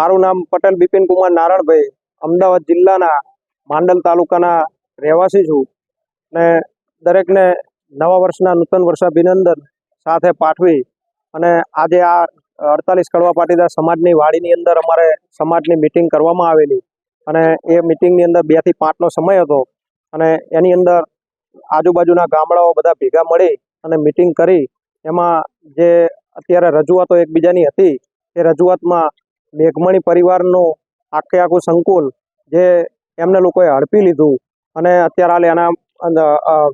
મારું નામ પટેલ બિપિન કુમાર નારણભાઈ. અમદાવાદ જિલ્લાના માંડલ તાલુકાના રહેવાસી છું ને દરેકને નવા વર્ષના નૂતન વર્ષાભિનંદન સાથે પાઠવી અને આજે આ અડતાલીસ કડવા પાટીદાર સમાજની વાડીની અંદર અમારે સમાજની મિટિંગ કરવામાં આવેલી અને એ મિટિંગની અંદર બેથી પાંચનો સમય હતો અને એની અંદર આજુબાજુના ગામડાઓ બધા ભેગા મળી અને મિટિંગ કરી. એમાં જે અત્યારે રજૂઆતો એકબીજાની હતી એ રજૂઆતમાં મેઘમણી પરિવારનું આખે આખું સંકુલ જે એમને લોકોએ હડપી લીધું અને અત્યારે હાલ એના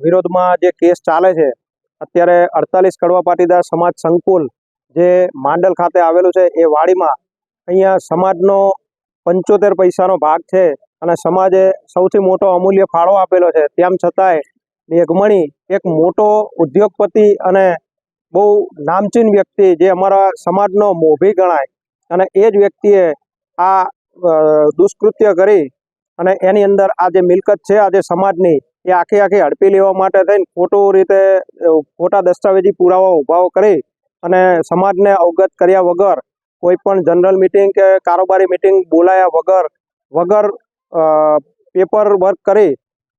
વિરોધમાં જે કેસ ચાલે છે, અત્યારે અડતાલીસ કડવા પાટીદાર સમાજ સંકુલ જે માંડલ ખાતે આવેલું છે, એ વાડીમાં અહીંયા સમાજનો પંચોતેર પૈસાનો ભાગ છે અને સમાજે સૌથી મોટો અમૂલ્ય ફાળો આપેલો છે. તેમ છતાંય મેઘમણી એક મોટો ઉદ્યોગપતિ અને બહુ નામચીન વ્યક્તિ જે અમારા સમાજનો મોભી ગણાય. અને એ જ વ્યક્તિએ આ દુષ્કૃત્ય કરી અને એની અંદર આ જે મિલકત છે આજે સમાજની, એ આખી આખી હડપી લેવા માટે થઈને ખોટું રીતે ખોટા દસ્તાવેજી પુરાવા ઉભાઓ કરી અને સમાજને અવગત કર્યા વગર કોઈ પણ જનરલ મિટિંગ કે કારોબારી મિટિંગ બોલાયા વગર વગર પેપર વર્ક કરી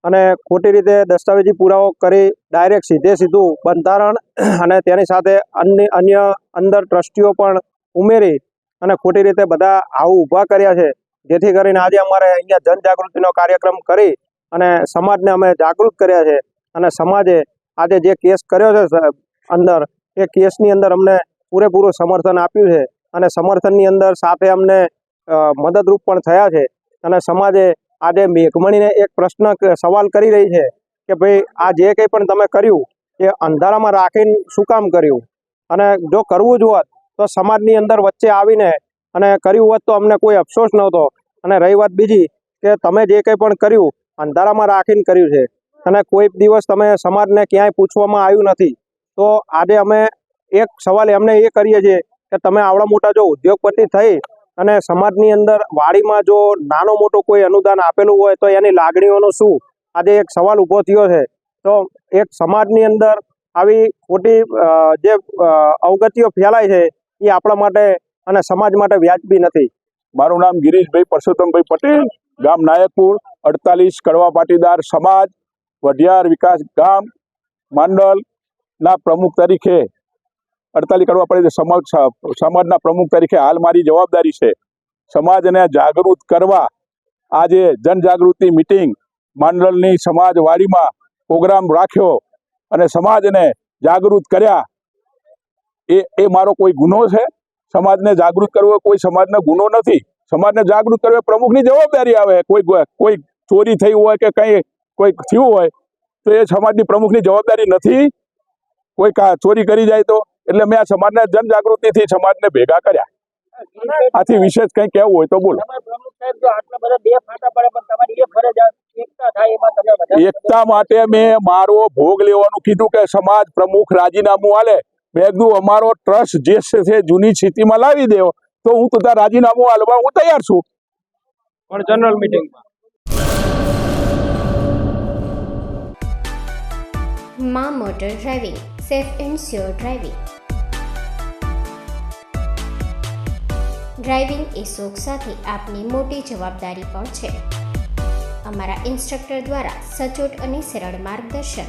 અને ખોટી રીતે દસ્તાવેજી પુરાવો કરી ડાયરેક્ટ સીધે સીધું બંધારણ અને તેની સાથે અન્ય અન્ય અંદર ટ્રસ્ટીઓ પણ ઉમેરી અને ખોટી રીતે બધા આવું ઊભા કર્યા છે. જેથી કરીને આજે અમારે અહીંયા જનજાગૃતિનો કાર્યક્રમ કરી અને સમાજને અમે જાગૃત કર્યા છે. અને સમાજે આજે જે કેસ કર્યો છે અંદર, એ કેસની અંદર અમને પૂરેપૂરું સમર્થન આપ્યું છે. અને સમર્થનની અંદર સાથે અમને મદદરૂપ પણ થયા છે. અને સમાજે આજે મેઘમણીને એક પ્રશ્ન સવાલ કરી રહી છે કે ભાઈ, આ જે કંઈ પણ તમે કર્યું, એ અંધારામાં રાખીને શું કામ કર્યું? અને જો કરવું જ હોત તો સમાજની અંદર વચ્ચે આવીને અને કર્યું હોત તો અમને કોઈ અફસોસ નહોતો. અને રહી વાત બીજી કે તમે જે કંઈ પણ કર્યું, અંધારામાં રાખીને કર્યું છે. અને કોઈ દિવસ તમે સમાજને ક્યાંય પૂછવામાં આવ્યું નથી. તો આજે અમે એક સવાલ એમને એ કરીએ છીએ કે તમે આવડા મોટા જો ઉદ્યોગપતિ થઈ અને સમાજની અંદર વાડીમાં જો નાનો મોટો કોઈ અનુદાન આપેલું હોય તો એની લાગણીઓનો શું? આજે એક સવાલ ઊભો થયો છે. તો એક સમાજની અંદર આવી ખોટી જે અવગતિઓ ફેલાય છે એ આપણા માટે અને સમાજ માટે વ્યાજબી નથી. મારું નામ ગિરીશભાઈ પરસોત્તમભાઈ પટેલ, ગામ નાયકપુર, અડતાલીસ કડવા પાટીદાર સમાજ, વઢિયાર વિકાસ ગામ, માંડલના પ્રમુખ તરીકે, અડતાલીસ કડવા પાટીદાર સમાજ, સમાજના પ્રમુખ તરીકે હાલ મારી જવાબદારી છે. સમાજને જાગૃત કરવા આજે જનજાગૃતિ મિટિંગ માંડલની સમાજવાડીમાં પ્રોગ્રામ રાખ્યો અને સમાજને જાગૃત કર્યા. એ એ મારો કોઈ ગુનો છે? સમાજને જાગૃત કરવો કોઈ સમાજનો ગુનો નથી. સમાજને જાગૃત કરવો પ્રમુખની જવાબદારી આવે. કોઈ કોઈ ચોરી થઈ હોય કે કંઈ કોઈ થયું હોય તો એ સમાજની પ્રમુખની જવાબદારી નથી. કોઈ ચોરી કરી જાય તો? એટલે મેં આ સમાજને જનજાગૃતિથી સમાજને ભેગા કર્યા. આથી વિશેષ કંઈ કહેવું હોય તો બોલો. એકતા માટે મેં મારો ભોગ લેવાનું કીધું કે સમાજ પ્રમુખ રાજીનામું આલે. મેં અમારો ટ્રસ્ટ જે છે જૂની સ્થિતિમાં લાવી દેવો. તો હું તો રાજીનામું આલવા હું તૈયાર છું. પણ જનરલ મિટિંગમાં માં. Motor driving safe and sure driving driving એ શોખ સાથે આપની મોટી જવાબદારી પણ છે. અમારા ઇન્સ્ટ્રક્ટર દ્વારા સચોટ અને સરળ માર્ગદર્શન.